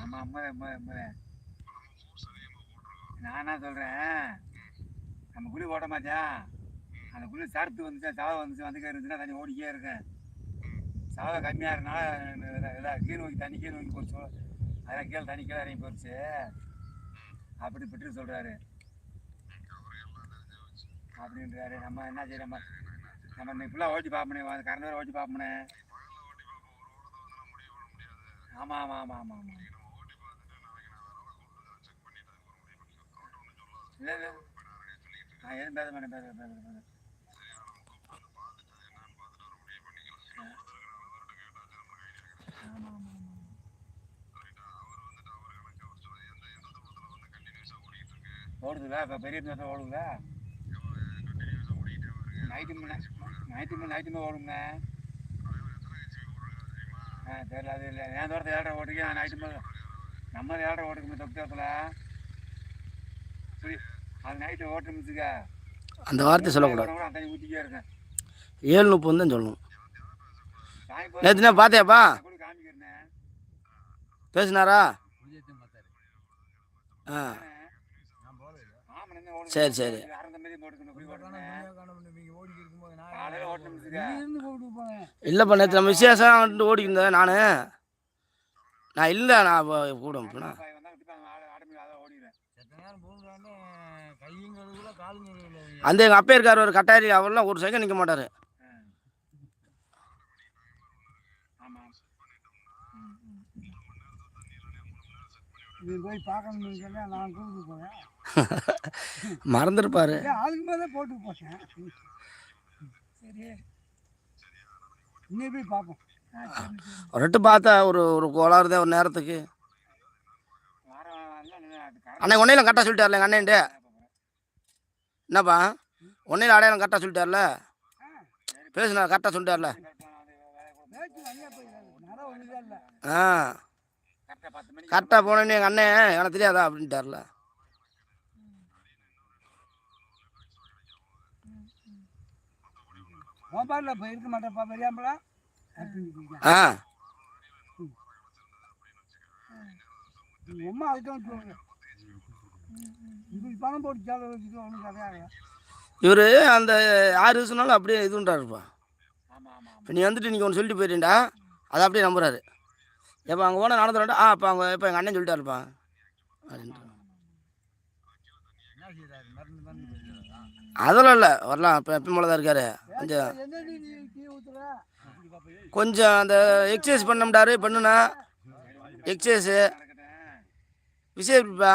ஆமாம் அம்மா அம்மா அம்மா. நான் என்ன நம்ம குழி ஓட மாத்தியா அந்த குழி சரத்து வந்துச்சு? சாவை வந்துச்சு? வந்துக்க இருந்துச்சுன்னா தண்ணி ஓடிக்கே இருக்கேன். சாவை கம்மியாக இருந்தாலும் இதாக கீழ் நோக்கி தண்ணி கீழ் நோக்கி போச்சு. அதெல்லாம் கீழே தண்ணி கீழே இறங்கி போச்சு. அப்படி பெற்று சொல்கிறாரு அப்படின்றாரு. நம்ம என்ன செய்ய நம்ம நம்ம இன்னைக்கு ஃபுல்லாக ஓட்டி பார்ப்பனே அந்த கரண்ட் வேறு ஓட்டி பார்ப்பனே ஆமாம் ஆமாம் ஆமாம் ஆமாம் ஆமாம் இல்லை இல்லை நான் எதுவும் பேச மாட்டேன் பேச பேச பேச ஆமாம் ஆமாம் ஓடுதுல? இப்போ பெரிய நேரத்தில் ஓடுதுல? நைட்டு மணி நைட்டு மணி நைட்டு மணி ஓடுங்க ஆ தெரியல அது இல்லை. என் தூரத்தில் ஏழரை ஓட்டுக்கு நைட்டு மணி நம்ம ஏழரை ஓட்டுக்கு தொக்கு தூரத்தில் நைட்டு ஓட்டு மிச்சுக்க அந்த வார்த்தை சொல்லக்கூடாது. ஏழு முப்பது தான் சொல்லணும். நேற்றுனா பார்த்தியாப்பா பேசினாரா? ஆ. சரி சரி. இல்லைப்பா நேற்று நம்ம விசேஷம் ஓடிக்கிருந்தேன் நான். நான் இல்லை நான் கூட போனா அந்த எங்கள் அப்பா இருக்கார் ஒரு கட்டாரி அவர்லாம் ஒரு செகண்ட் நிற்க மாட்டார். மறந்துருப்பார். ரெட்டு பார்த்தா ஒரு ஒரு கோளாறுதே ஒரு நேரத்துக்கு. அண்ணன் ஒன்றையில கரெக்டாக சொல்லிட்டார்ல எங்கள் அண்ணன்ட்டு. என்னப்பா? ஒன்றையில அடையாளம் கரெக்டாக சொல்லிட்டார்ல? பேசுனா கரெக்டாக சொல்லிட்டார்ல? ஆ. கரெக்டாக போனேன்னு எங்கள் அண்ணன் எனக்கு தெரியாதா அப்படின்ட்டார்ல. மொபைலில் இருக்க பெரியாம்பளா ஆ. அதுதான் பணம் போட்டு சேலை வச்சுட்டு ஒன்றும் கிடையாது இவர் அந்த ஆறு வருஷம்னாலும் அப்படியே இதுன்றாருப்பா. இப்போ நீ வந்துட்டு நீங்கள் ஒன்று சொல்லிட்டு போயிட்டேன்டா. அதை அப்படியே நம்புறாரு. எப்போ அங்கே போனால் நடந்துடா ஆ அப்போ அவங்க இப்போ எங்கள் அண்ணன் சொல்லிட்டாருப்பா. அப்படின்ட்டு. அதெல்லாம் இல்லை. வரலாம். இப்போ எப்பயும் போல தான் இருக்காரு கொஞ்சம் கொஞ்சம் அந்த எக்ஸசைஸ் பண்ண முடியாரு பண்ணுனா எக்ஸசைஸு விசேஷப்பா.